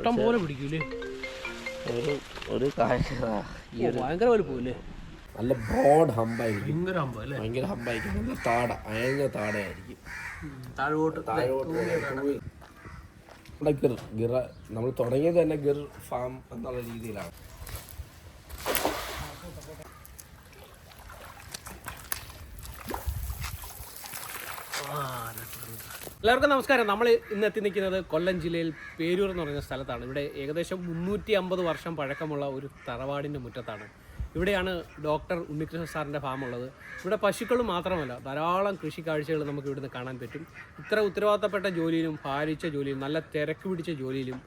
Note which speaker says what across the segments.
Speaker 1: ഇഷ്ടം പോലെ പിടിക്കൂലേ?
Speaker 2: ഒരു ഒരു
Speaker 1: ഭയങ്കര വലുപ്പമില്ലേ
Speaker 2: നല്ല ബ്രോഡ് ഹമ്പായിരിക്കും.
Speaker 1: ഭയങ്കര
Speaker 2: ഹമ്പായിരിക്കും. നല്ല താട അയഞ്ഞ താടയായിരിക്കും.
Speaker 1: താഴോട്ട്
Speaker 2: താഴോട്ട് നമ്മുടെ ഗിർ ഗിറ നമ്മൾ തുടങ്ങിയത് തന്നെ ഗിർ ഫാം എന്നുള്ള രീതിയിലാണ്.
Speaker 1: എല്ലാവർക്കും നമസ്കാരം. നമ്മൾ ഇന്ന് എത്തി നിൽക്കുന്നത് കൊല്ലം ജില്ലയിൽ പേരൂർ എന്ന് പറയുന്ന സ്ഥലത്താണ്. ഇവിടെ ഏകദേശം മുന്നൂറ്റി അമ്പത് വർഷം പഴക്കമുള്ള ഒരു തറവാടിന്റെ മുറ്റത്താണ്. ഇവിടെയാണ് ഡോക്ടർ ഉണ്ണികൃഷ്ണ സാറിന്റെ ഫാം ഉള്ളത്. ഇവിടെ പശുക്കൾ മാത്രമല്ല ധാരാളം കൃഷി കാഴ്ചകൾ നമുക്ക് ഇവിടുന്ന് കാണാൻ പറ്റും. ഇത്ര ഉത്തരവാദിത്തപ്പെട്ട ജോലിയിലും ഭാരിച്ച ജോലിയിലും നല്ല തിരക്ക് പിടിച്ച ജോലിയിലും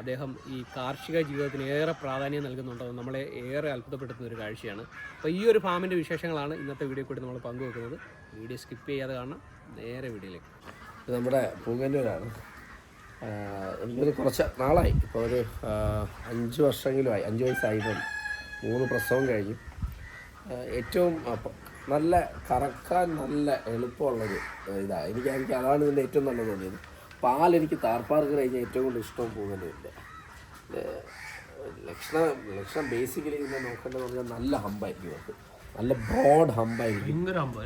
Speaker 1: അദ്ദേഹം ഈ കാർഷിക ജീവിതത്തിന് ഏറെ പ്രാധാന്യം നൽകുന്നുണ്ടെന്ന് നമ്മളെ ഏറെ അത്ഭുതപ്പെടുത്തുന്ന ഒരു കാഴ്ചയാണ്. അപ്പോൾ ഈ ഒരു ഫാമിന്റെ വിശേഷങ്ങളാണ് ഇന്നത്തെ വീഡിയോ കൂടി നമ്മൾ പങ്കുവെക്കുന്നത്. വീഡിയോ സ്കിപ്പ് ചെയ്യാതെ കാണണം. നേരെ വീഡിയോയിലേക്ക്
Speaker 2: നമ്മുടെ പൂങ്കന്നൂരാണ് എനിക്കൊരു കുറച്ച് നാളായി. ഇപ്പോൾ ഒരു അഞ്ച് വർഷമെങ്കിലും ആയി അഞ്ച് വയസ്സായിപ്പം മൂന്ന് പ്രസവം കഴിഞ്ഞു. ഏറ്റവും നല്ല കറക്കാൻ നല്ല എളുപ്പമുള്ളൊരു ഇതാണ് എനിക്ക് എനിക്ക് അതാണ് ഇതിന്റെ ഏറ്റവും നല്ലത് തോന്നിയത്. പാലെനിക്ക് താർപ്പാർക്ക് കഴിഞ്ഞാൽ ഏറ്റവും കൂടുതൽ ഇഷ്ടം പൂങ്കന്നൂരിന്റെ ലക്ഷണം ലക്ഷണം ബേസിക്കലി ഇതിനെ നോക്കേണ്ടതെന്ന് പറഞ്ഞാൽ നല്ല ഹമ്പായിരിക്കും അവർക്ക് നല്ല ബ്രോഡ് ഹമ്പായിരിക്കും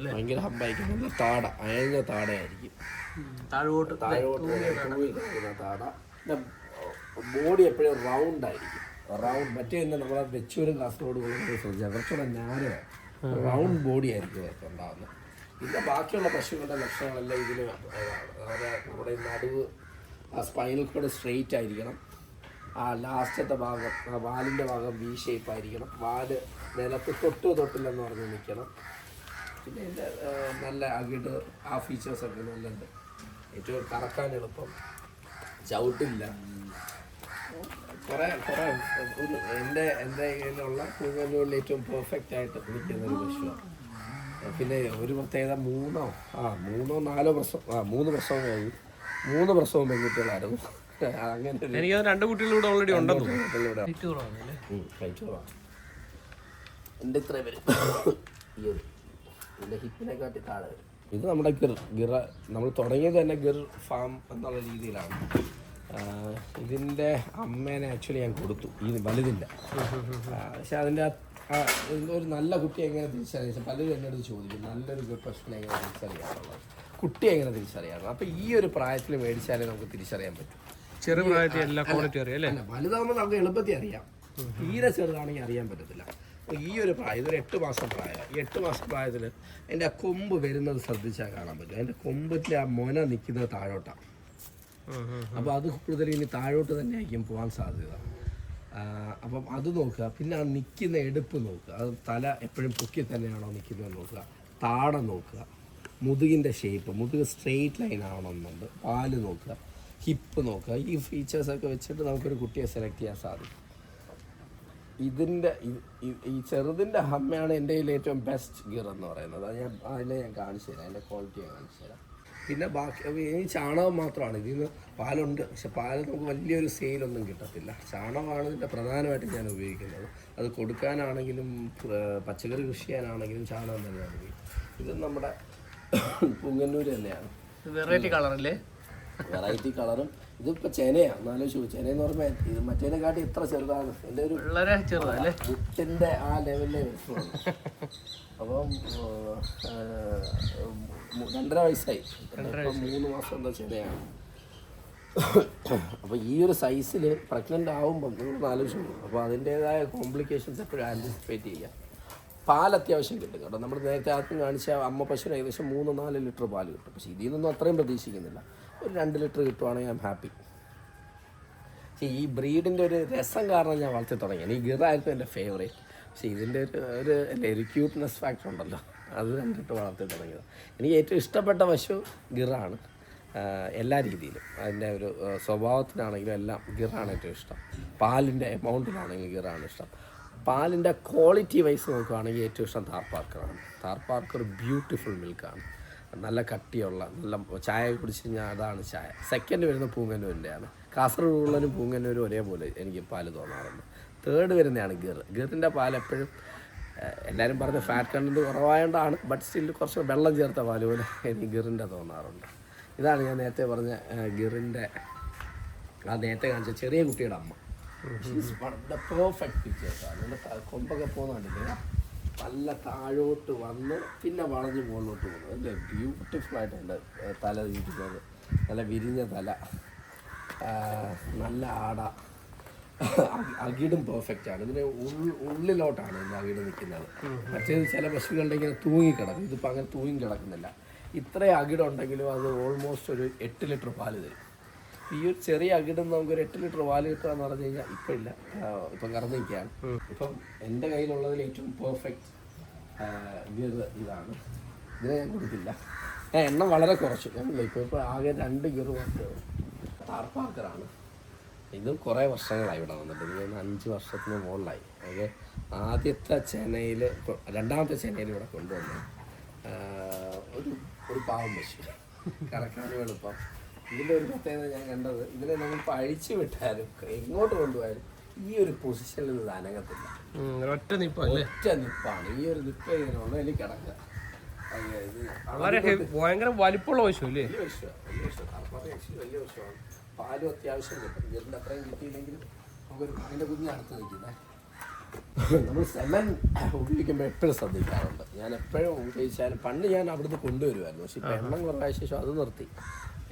Speaker 1: ഭയങ്കര
Speaker 2: ഹമ്പായിരിക്കും നല്ല താട അയഞ്ഞ താടയായിരിക്കും.
Speaker 1: താഴോട്ട്
Speaker 2: താഴോട്ട് താട. ബോഡി എപ്പോഴും റൗണ്ട് ആയിരിക്കും. റൗണ്ട് മറ്റേ തന്നെ നമ്മളെ വെച്ചൂരും കാസർഗോഡ് പോകുന്നത് ശ്രദ്ധിച്ചാൽ കുറച്ചുകൂടെ ഞാൻ റൗണ്ട് ബോഡി ആയിരിക്കും അവർക്ക് ഉണ്ടാകുന്നത് പിന്നെ ബാക്കിയുള്ള പശുക്കളുടെ ലക്ഷണങ്ങളെല്ലാം ഇതിന് അവരെ നമ്മുടെ നടുവ് ആ സ്പൈനൽ കൂടെ സ്ട്രെയിറ്റ് ആയിരിക്കണം. ആ ലാസ്റ്റത്തെ ഭാഗം ആ വാലിന്റെ ഭാഗം വി ഷേപ്പ് ആയിരിക്കണം. വാൽ നിലത്ത് തൊട്ട് തൊട്ടില്ലെന്ന് പറഞ്ഞ് നിൽക്കണം. പിന്നെ ഇതിന്റെ നല്ല അകിട് ആ ഫീച്ചേഴ്സൊക്കെ നല്ലുണ്ട്. ഏറ്റവും കറക്കാൻ എളുപ്പം. ചവിട്ടില്ല. കുറേ കുറേ ഒരു എന്റെ എന്റെ കയ്യിലുള്ള പൂങ്കല്ലുകളിൽ ഏറ്റവും പെർഫെക്റ്റ് ആയിട്ട് നിൽക്കുന്ന ഒരു പശുവാണ് പിന്നെ ഒരു പ്രത്യേകത മൂന്നോ ആ മൂന്നോ നാലോ പ്രസവം ആ മൂന്ന് പ്രസവം കഴിഞ്ഞു മൂന്ന് പ്രസവം പെൺകുട്ടികളായിരുന്നു അങ്ങനെ
Speaker 1: എനിക്ക് രണ്ട് കുട്ടികൾ ഇവിടെ ഓൾറെഡി ഉണ്ടെന്ന്
Speaker 2: കുട്ടികളിവിടെ
Speaker 1: തോന്നുന്നു
Speaker 2: ഉം, കഴിച്ചു പോവാം. എന്റെ ഇത്ര വരും ഹിപ്പിനെക്കാട്ടി താഴെ ഇത് നമ്മുടെ ഗിർ ഗിറ നമ്മൾ തുടങ്ങിയത് തന്നെ ഗിർ ഫാം എന്നുള്ള രീതിയിലാണ്. ഇതിന്റെ അമ്മേനെ ആക്ച്വലി ഞാൻ കൊടുത്തു. ഈ വലുതിന്റെ പക്ഷെ അതിന്റെ ഒരു നല്ല കുട്ടി എങ്ങനെ തിരിച്ചറിയാം? പലരും എന്നോട് അടുത്ത് ചോദിക്കും നല്ലൊരു ഗിർ പശുവിനെ എങ്ങനെ തിരിച്ചറിയാറുള്ളത് കുട്ടി എങ്ങനെ തിരിച്ചറിയാറുള്ളത് അപ്പോൾ ഈ ഒരു പ്രായത്തിൽ മേടിച്ചാലേ നമുക്ക് തിരിച്ചറിയാൻ പറ്റും.
Speaker 1: ചെറുപ്രായത്തിൽ എല്ലാ ക്വാളിറ്റി അറിയാം അല്ലേ?
Speaker 2: വലുതാകുമ്പോൾ നമുക്ക് എളുപ്പത്തിൽ അറിയാം. തീരെ ചെറുതാണെങ്കിൽ അറിയാൻ പറ്റത്തില്ല. ഈ ഒരു പ്രായം ഇതൊരു എട്ട് മാസം പ്രായം. ഈ എട്ട് മാസം പ്രായത്തിൽ എന്റെ ആ കൊമ്പ് വരുന്നത് ശ്രദ്ധിച്ചാൽ കാണാൻ പറ്റും. എന്റെ കൊമ്പിൽ ആ മൊന നിൽക്കുന്നത് താഴോട്ടാണ് അപ്പോൾ അത് കൂടുതൽ ഇനി താഴോട്ട് തന്നെ ആയിരിക്കും പോകാൻ സാധ്യത അപ്പം അത് നോക്കുക. പിന്നെ ആ നിൽക്കുന്ന എടുപ്പ് നോക്കുക. അത് തല എപ്പോഴും പൊക്കി തന്നെയാണോ നിൽക്കുന്നത് നോക്കുക. താടം നോക്കുക. മുതുകിന്റെ ഷേപ്പ് മുതുക് സ്ട്രെയിറ്റ് ലൈൻ ആവണമെന്നുണ്ട്. പാൽ നോക്കുക. ഹിപ്പ് നോക്കുക. ഈ ഫീച്ചേഴ്സൊക്കെ വെച്ചിട്ട് നമുക്കൊരു കുട്ടിയെ സെലക്ട് ചെയ്യാൻ സാധിക്കും. ഇതിന്റെ ഈ- ചെറുതിന്റെ അമ്മയാണ് എന്റെ കയ്യിൽ ഏറ്റവും ബെസ്റ്റ് ഗിയർ എന്ന് പറയുന്നത്. അത് ഞാൻ അതിനെ ഞാൻ കാണിച്ചു തരാം. അതിന്റെ ക്വാളിറ്റി ഞാൻ കാണിച്ചു തരാം. പിന്നെ ബാക്കി ഈ ചാണകം മാത്രമാണ്. ഇതിൽ നിന്ന് പാലുണ്ട്. പക്ഷെ പാൽ നമുക്ക് വലിയൊരു സെയിലൊന്നും കിട്ടത്തില്ല. ചാണകമാണ് ഇതിന്റെ പ്രധാനമായിട്ട് ഞാൻ ഉപയോഗിക്കുന്നത്. അത് കൊടുക്കാനാണെങ്കിലും പച്ചക്കറി കൃഷി ചെയ്യാനാണെങ്കിലും ചാണകം തന്നെയാണ് ഇത് നമ്മുടെ പുങ്ങന്നൂർ തന്നെയാണ്.
Speaker 1: വെറൈറ്റി കളറല്ലേ
Speaker 2: വെറൈറ്റി കളറും ഇതിപ്പോൾ ചെനയാണ് എന്നാലും എന്ന് പറയുമ്പോൾ ഇത് മറ്റേനെ കാട്ടി എത്ര ചെറുതാണ്. എന്റെ ഒരു മുട്ടിന്റെ ആ ലെവലിലെ അപ്പം രണ്ടര വയസ്സായി. ഇപ്പം മൂന്ന് മാസം എന്താ ചെനയാണ്. അപ്പോൾ ഈ ഒരു സൈസിൽ പ്രഗ്നന്റ് ആവുമ്പം നിങ്ങൾ ആലോചിച്ചു അപ്പോൾ അതിന്റേതായ കോംപ്ലിക്കേഷൻസ് എപ്പോഴും ആന്റിസിപ്പേറ്റ് ചെയ്യുക പാൽ അത്യാവശ്യം കിട്ടും കേട്ടോ. നമ്മൾ നേരത്തെ ആദ്യം കാണിച്ച അമ്മ പശുവിന് ഏകദേശം മൂന്ന് നാല് ലിറ്റർ പാൽ കിട്ടും. പക്ഷേ ഇതിൽ നിന്നൊന്നും അത്രയും പ്രതീക്ഷിക്കുന്നില്ല. ഒരു രണ്ട് ലിറ്റർ കിട്ടുവാണെങ്കിൽ എം ഹാപ്പി പക്ഷേ ഈ ബ്രീഡിന്റെ ഒരു രസം കാരണം ഞാൻ വളർത്തി തുടങ്ങിയത് ഈ ഗിറായിരുന്നു എന്റെ ഫേവറേറ്റ് പക്ഷേ ഇതിന്റെ ഒരു ഒരു ഒരു ക്യൂട്ട്നെസ് ഫാക്ടർ ഉണ്ടല്ലോ. അത് കണ്ടിട്ട് വളർത്തി തുടങ്ങിയത്. എനിക്ക് ഏറ്റവും ഇഷ്ടപ്പെട്ട പശു ഗിറാണ് എല്ലാ രീതിയിലും. അതിന്റെ ഒരു സ്വഭാവത്തിനാണെങ്കിലും എല്ലാം ഗിറാണ് ഏറ്റവും ഇഷ്ടം. പാലിന്റെ എമൗണ്ടിനാണെങ്കിലും ഗിറാണ് ഇഷ്ടം. പാലിന്റെ ക്വാളിറ്റി വൈസ് നോക്കുകയാണെങ്കിൽ ഏറ്റവും ഇഷ്ടം താർപ്പാർക്കറാണ് താർപ്പാർക്കർ താർ പാർക്കർ ബ്യൂട്ടിഫുൾ മിൽക്കാണ് നല്ല കട്ടിയുള്ള നല്ല ചായ കുടിച്ച് കഴിഞ്ഞാൽ അതാണ് ചായ. സെക്കൻഡ് വരുന്ന പൂങ്കന്നൂരിന്റെയാണ് കാസർഗോഡുള്ളവരും പൂങ്കന്നൂരും ഒരേപോലെ എനിക്ക് പാൽ തോന്നാറുണ്ട്. തേർഡ് വരുന്നതാണ് ഗിർ. ഗിറിന്റെ പാൽ എപ്പോഴും എല്ലാവരും പറഞ്ഞ ഫാറ്റ് കണ്ടന്റ് കുറവായതുകൊണ്ടാണ് ബട്ട് സ്റ്റിൽ കുറച്ച് വെള്ളം ചേർത്ത പാൽ പോലെ എനിക്ക് ഗിറിന്റെ തോന്നാറുണ്ട്. ഇതാണ് ഞാൻ നേരത്തെ പറഞ്ഞ ഗിറിന്റെ ആ നേരത്തെ കാണിച്ച ചെറിയ കുട്ടിയുടെ അമ്മ. പെർഫെക്റ്റ് പിക്ചേഴ്സ് ആണ് കൊമ്പൊക്കെ പോകുന്നുണ്ടെങ്കിൽ നല്ല താഴോട്ട് വന്ന് പിന്നെ വളഞ്ഞ് മുകളിലോട്ട് പോകുന്നത് അല്ലേ? എന്റെ തല ഇരിക്കുന്നത് നല്ല വിരിഞ്ഞ തല. നല്ല ആട. അകിടും പെർഫെക്റ്റ് ആണ്. ഇതിന് ഉള്ളിലോട്ടാണ് ഇതിന്റെ അകിട് നിൽക്കുന്നത്. മറ്റേത് ചില പശുക്കളുടെ ഇങ്ങനെ തൂങ്ങി കിടക്കും ഇതിപ്പോൾ അങ്ങനെ തൂങ്ങി കിടക്കുന്നില്ല ഇത്രയും അകിടുണ്ടെങ്കിലും അത് ഓൾമോസ്റ്റ് ഒരു എട്ട് ലിറ്റർ പാൽ തരും. ഈ ഒരു ചെറിയ അകിടും നമുക്ക് ഒരു എട്ട് ലിറ്റർ പാൽ കിട്ടുക എന്ന് പറഞ്ഞു കഴിഞ്ഞാൽ ഇപ്പം ഇല്ല. ഇപ്പം കറന്നിരിക്കുകയാണ്. ഇപ്പം എന്റെ കയ്യിലുള്ളതിൽ ഏറ്റവും പെർഫെക്റ്റ് ഗിയർ ഇതാണ്. ഇതിനെ ഞാൻ കൊടുക്കില്ല ഞാൻ എണ്ണം വളരെ കുറച്ചു. ഞാൻ ഇപ്പോൾ ഇപ്പോൾ ആകെ രണ്ട് ഗിയർ മാത്രമേ താർപ്പാക്കറാണ് ഇത് കുറേ വർഷങ്ങളായി ഇവിടെ വന്നിട്ട്. ഇത് അഞ്ച് വർഷത്തിന് മുകളിലായി. ഓക്കെ? ആദ്യത്തെ ചെന്നൈയിൽ രണ്ടാമത്തെ ചെന്നൈയിൽ ഇവിടെ കൊണ്ടുവന്നു. ഒരു ഒരു പാവം പശു. കറക്കാനും എളുപ്പം. ഇതിന്റെ ഒരു പ്രത്യേകത ഞാൻ കണ്ടത് ഇതിനെ നമ്മളിപ്പോൾ അഴിച്ചു വിട്ടാലും എങ്ങോട്ട് കൊണ്ടുപോയാലും ഈ ഒരു പൊസിഷനിൽ നിന്ന് അനങ്ങത്തില്ല.
Speaker 1: ഒറ്റ നിപ്പാണ്
Speaker 2: ഒറ്റ നിപ്പാണ്. ഈ ഒരു നിപ്പ് ഇതിനുള്ള എനിക്ക് കിടക്കുക.
Speaker 1: ഭയങ്കര വലിപ്പമുള്ള
Speaker 2: വശമാണ് പാലും അത്യാവശ്യം കിട്ടും. ഇതിന്റെ അത്രയും കിട്ടിയില്ലെങ്കിലും നമുക്കൊരു അതിന്റെ കുഞ്ഞ് അടുത്ത് നിൽക്കുന്നത് നമ്മൾ സെമൻ ഉപയോഗിക്കുമ്പോൾ എപ്പോഴും ശ്രദ്ധിക്കാറുണ്ട്. ഞാൻ എപ്പോഴും ഉപയോഗിച്ചാലും പണ്ട് ഞാൻ അവിടുന്ന് കൊണ്ടുവരുമായിരുന്നു. പക്ഷെ ഇപ്പം എണ്ണം കുറവായ ശേഷം അത് നിർത്തി.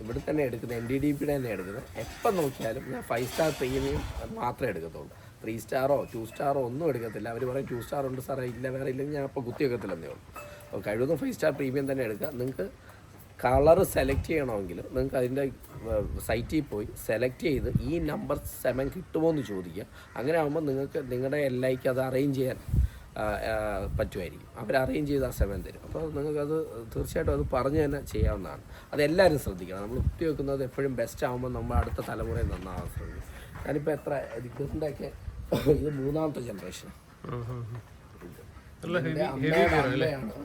Speaker 2: ഇവിടെ തന്നെ എടുക്കുന്നത് എൻ ഡി ഡി പിയുടെ തന്നെ എടുക്കുന്നത്. എപ്പം നോക്കിയാലും ഞാൻ ഫൈവ് സ്റ്റാർ പ്രീമിയം മാത്രമേ എടുക്കത്തുള്ളൂ. ത്രീ സ്റ്റാറോ ടു സ്റ്റാറോ ഒന്നും എടുക്കത്തില്ല. അവർ പറയും ടു സ്റ്റാർ ഉണ്ട് സാറേ ഇല്ല വേറെ ഇല്ലെങ്കിൽ ഞാൻ അപ്പോൾ കുത്തി വെക്കത്തില്ലെന്നേ ഉള്ളൂ. അപ്പോൾ കഴിവതും ഫൈവ് സ്റ്റാർ പ്രീമിയം തന്നെ എടുക്കുക. നിങ്ങൾക്ക് കളർ സെലക്ട് ചെയ്യണമെങ്കിൽ നിങ്ങൾക്ക് അതിന്റെ സൈറ്റിൽ പോയി സെലക്ട് ചെയ്ത് ഈ നമ്പർ സെവൻ കിട്ടുമോ എന്ന് ചോദിക്കുക. അങ്ങനെ ആകുമ്പോൾ നിങ്ങൾക്ക് നിങ്ങളുടെ എല്ലായിക്കും അത് അറേഞ്ച് ചെയ്യാൻ പറ്റുമായിരിക്കും. അവർ അറേഞ്ച് ചെയ്ത് ആ സെവൻ തരും. അപ്പോൾ നിങ്ങൾക്കത് തീർച്ചയായിട്ടും അത് പറഞ്ഞു തന്നെ ചെയ്യാവുന്നതാണ്. അതെല്ലാവരും ശ്രദ്ധിക്കണം. നമ്മൾ കുത്തി വെക്കുന്നത് എപ്പോഴും ബെസ്റ്റ് ആകുമ്പോൾ നമ്മൾ അടുത്ത തലമുറയിൽ നന്നാവാൻ ശ്രമിക്കും. ഞാനിപ്പോൾ എത്ര ഇതിന്റെയൊക്കെ ഇത് മൂന്നാമത്തെ ജനറേഷൻ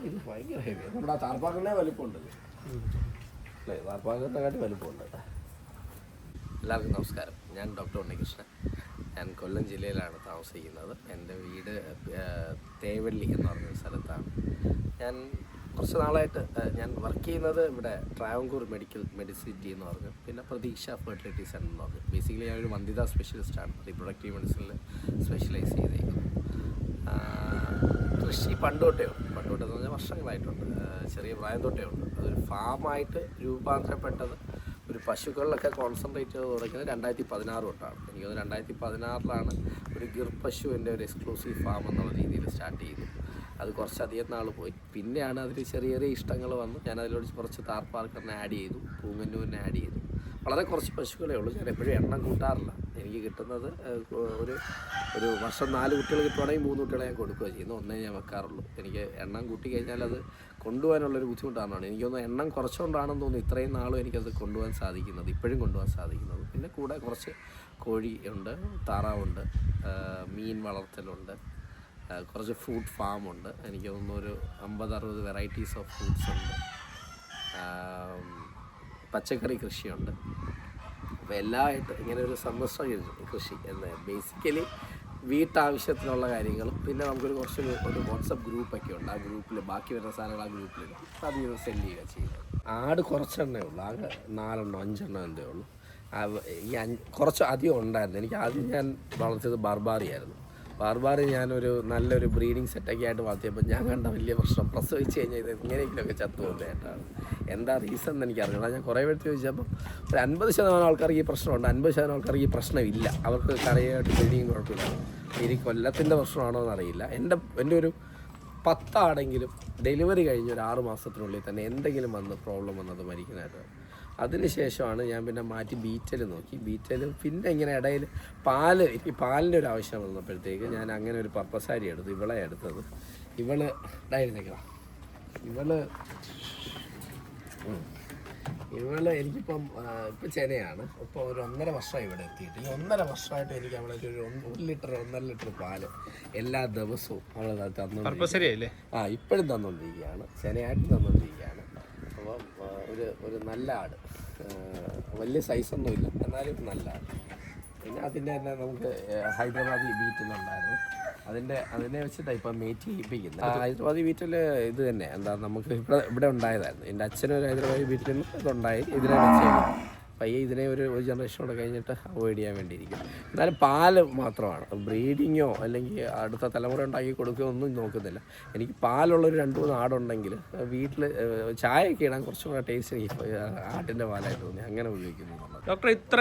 Speaker 2: ഇത് ഭയങ്കര ഹെവി നമ്മുടെ താർപ്പാക്കലിനെ വലിപ്പമുണ്ട്. അല്ലേ? താർപ്പാക്കലിനെ കാട്ടി വലിപ്പമുണ്ട്. എല്ലാവർക്കും നമസ്കാരം. ഞാൻ ഡോക്ടർ ഉണ്ണികൃഷ്ണൻ. ഞാൻ കൊല്ലം ജില്ലയിലാണ് താമസിക്കുന്നത്. എന്റെ വീട് തേവള്ളി എന്ന് പറഞ്ഞ സ്ഥലത്താണ്. ഞാൻ കുറച്ച് നാളായിട്ട് ഞാൻ വർക്ക് ചെയ്യുന്നത് ഇവിടെ ട്രാവൻകൂർ മെഡിക്കൽ മെഡിസിറ്റി എന്ന് പറഞ്ഞു. പിന്നെ പ്രതീക്ഷ ഫെർട്ടിലിറ്റി സെന്റർ എന്ന് പറഞ്ഞു. ബേസിക്കലി ഞാൻ ഒരു വന്ധിത സ്പെഷ്യലിസ്റ്റാണ് റീപ്രൊഡക്റ്റീവ് മെഡിസിനിൽ സ്പെഷ്യലൈസ് ചെയ്തേക്കുന്നത്. കൃഷി പണ്ട് ഉണ്ട് പണ്ട് പറഞ്ഞാൽ വർഷങ്ങളായിട്ടുണ്ട്. ചെറിയ പ്രായം തൊട്ടേ ഉണ്ട് അതൊരു ഫാമായിട്ട് രൂപാന്തരപ്പെട്ടത് ഒരു പശുക്കളിലൊക്കെ കോൺസെൻട്രേറ്റ് ചെയ്ത് തുടങ്ങിയത് രണ്ടായിരത്തി പതിനാറ് തൊട്ടാണ്. എനിക്ക് തോന്നുന്നു രണ്ടായിരത്തി പതിനാറിലാണ് ഒരു ഗിർ പശുവിന്റെ ഒരു എക്സ്ക്ലൂസീവ് ഫാം എന്നുള്ള രീതിയിൽ സ്റ്റാർട്ട് ചെയ്തു അത് കുറച്ചധികം നാൾ പോയി. പിന്നെയാണ് അതിൽ ചെറിയ ചെറിയ ഇഷ്ടങ്ങൾ വന്നു. ഞാൻ അതിലോട് കുറച്ച് താർപ്പാർക്കറിനെ ആഡ് ചെയ്തു. പൂങ്ങന്നൂരിനെ ആഡ് ചെയ്തു. വളരെ കുറച്ച് പശുക്കളേ ഉള്ളൂ. ഞാൻ എപ്പോഴും എണ്ണം കൂട്ടാറില്ല. എനിക്ക് കിട്ടുന്നത് ഒരു ഒരു വർഷം നാല് കുട്ടികൾ കിട്ടുവാണെങ്കിൽ മൂന്ന് കുട്ടികളെ ഞാൻ കൊടുക്കുകയാണ് ചെയ്യുന്നത്. ഒന്നേ ഞാൻ വെക്കാറുള്ളൂ. എനിക്ക് എണ്ണം കൂട്ടി കഴിഞ്ഞാൽ അത് കൊണ്ടുപോകാനുള്ളൊരു ബുദ്ധിമുട്ടാണെന്നാണ്. എനിക്കൊന്ന് എണ്ണം കുറച്ചുകൊണ്ടാണെന്ന് തോന്നുന്നു ഇത്രയും നാളും എനിക്കത് കൊണ്ടുപോകാൻ സാധിക്കുന്നത് ഇപ്പോഴും കൊണ്ടുപോകാൻ സാധിക്കുന്നത്. പിന്നെ കൂടെ കുറച്ച് കോഴി ഉണ്ട് താറാവുണ്ട് മീൻ വളർത്തലുണ്ട്. കുറച്ച് ഫ്രൂട്ട് ഉണ്ട്. എനിക്ക് തോന്നുന്നു ഒരു അമ്പത് അറുപത് വെറൈറ്റീസ് ഓഫ് ഫ്രൂട്ട്സ് ഉണ്ട്. പച്ചക്കറി കൃഷിയുണ്ട്. അപ്പോൾ എല്ലാമായിട്ട് ഇങ്ങനെ ഒരു സമ്മിശ്ര കൃഷി എന്ന്. ബേസിക്കലി വീട്ടാവശ്യത്തിനുള്ള കാര്യങ്ങളും പിന്നെ നമുക്കൊരു കുറച്ച് ഒരു- വാട്സപ്പ് ഗ്രൂപ്പൊക്കെ ഉണ്ട്. ആ ഗ്രൂപ്പിൽ ബാക്കി വരുന്ന സാധനങ്ങൾ ആ ഗ്രൂപ്പിൽ അത് സെൻഡ് ചെയ്യുക ചെയ്യുക ആട് കുറച്ചെണ്ണേ ഉള്ളൂ. ആകെ നാലെണ്ണോ അഞ്ചെണ്ണോ എന്തേ ഉള്ളൂ. ഈ അഞ്ച് കുറച്ച് അധികം ഉണ്ടായിരുന്നു. എനിക്ക് ആദ്യം ഞാൻ വളർത്തിയത് ബാർബാറിയായിരുന്നു. ബാർബാറി ഞാനൊരു നല്ലൊരു ബ്രീഡിങ് സെറ്റൊക്കെ ആയിട്ട് വളർത്തിയപ്പോൾ ഞാൻ കണ്ട വലിയ പ്രശ്നം. പ്രസവിച്ച് കഴിഞ്ഞാൽ ഇത് എങ്ങനെയെങ്കിലുമൊക്കെ ചത്തു പോകുന്നതായിട്ടാണ് എന്താ റീസൺ എന്ന് എനിക്ക് അറിഞ്ഞില്ല ഞാൻ കുറേ പേർ ചോദിച്ചപ്പോൾ ഒരു അൻപത് ശതമാനം ആൾക്കാർക്ക് ഈ പ്രശ്നമുണ്ട്. അൻപത് ശതമാനം ആൾക്കാർക്ക് ഈ പ്രശ്നമില്ല. അവർക്ക് കറിയായിട്ട് ബ്രീഡിങ് കുഴപ്പമില്ല. ഇനി കൊല്ലത്തിന്റെ പ്രശ്നമാണോ എന്നറിയില്ല. എന്റെ എന്റെ ഒരു പത്താണെങ്കിലും ഡെലിവറി കഴിഞ്ഞ ഒരു ആറ് മാസത്തിനുള്ളിൽ തന്നെ എന്തെങ്കിലും വന്ന് പ്രോബ്ലം വന്നത് മരിക്കുന്നതായിട്ട്. അതിനുശേഷമാണ് ഞാൻ പിന്നെ മാറ്റി ബീറ്റൽ നോക്കി. ബീറ്റൽ പിന്നെ ഇങ്ങനെ ഇടയിൽ പാൽ ഈ പാലിന്റെ ഒരു ആവശ്യം വന്നപ്പോഴത്തേക്ക് ഞാൻ അങ്ങനെ ഒരു പർപ്പസാരി എടുത്തു ഇവളെ എടുത്തത്. ഇവൾ ഇടായിരുന്നേക്കണം ഇവൾ. ഇവൾ എനിക്കിപ്പം ഇപ്പം ചെനയാണ്. ഇപ്പോൾ ഒരു ഒന്നര വർഷമായി ഇവിടെ എത്തിയിട്ട്. ഈ ഒന്നര വർഷമായിട്ട് എനിക്ക് അവളെ ഒരു ഒരു ലിറ്റർ ഒന്നര ലിറ്റർ പാൽ എല്ലാ ദിവസവും അവൾ തന്നു
Speaker 1: ശരിയല്ലേ
Speaker 2: ആ ഇപ്പോഴും തന്നുകൊണ്ടിരിക്കുകയാണ്. ചെനയായിട്ട് തന്നുകൊണ്ടിരിക്കുകയാണ്. അപ്പം ഒരു ഒരു നല്ല ആട്. വലിയ സൈസൊന്നുമില്ല എന്നാലും നല്ല ആട്. പിന്നെ അതിന്റെ തന്നെ നമുക്ക് ഹൈദരാബാദി ബീറ്റിലുണ്ടായിരുന്നു അതിന്റെ അതിനെ വെച്ചിട്ടാണ് ഇപ്പം മേറ്റ് ചെയ്യിപ്പിക്കുന്നത്. ഹൈദരാബാദി ബീറ്റിൽ ഇത് തന്നെ. എന്താ നമുക്ക് ഇവിടെ ഇവിടെ ഉണ്ടായതായിരുന്നു. എന്റെ അച്ഛനൊരു ഹൈദരാബാദി ബീറ്റിൽ നിന്ന് ഇതുണ്ടായി. ഇതിനെ വെച്ച് പയ്യെ ഇതിനെ ഒരു ഒരു ജനറേഷൻ കൂടെ കഴിഞ്ഞിട്ട് അവോയ്ഡ് ചെയ്യാൻ വേണ്ടിയിരിക്കും എന്നാലും പാൽ മാത്രമാണ്. ബ്രീഡിങ്ങോ അല്ലെങ്കിൽ അടുത്ത തലമുറ ഉണ്ടാക്കി കൊടുക്കുകയോ ഒന്നും നോക്കുന്നില്ല. എനിക്ക് പാലുള്ളൊരു രണ്ട് മൂന്ന് ആടുണ്ടെങ്കിൽ വീട്ടിൽ ചായയൊക്കെ ഇടാൻ കുറച്ചും കൂടെ ടേസ്റ്റ് എനിക്ക് ആട്ടിന്റെ പാലായിട്ട് തോന്നി. അങ്ങനെ ഉപയോഗിക്കുന്നു
Speaker 1: ഡോക്ടർ ഇത്ര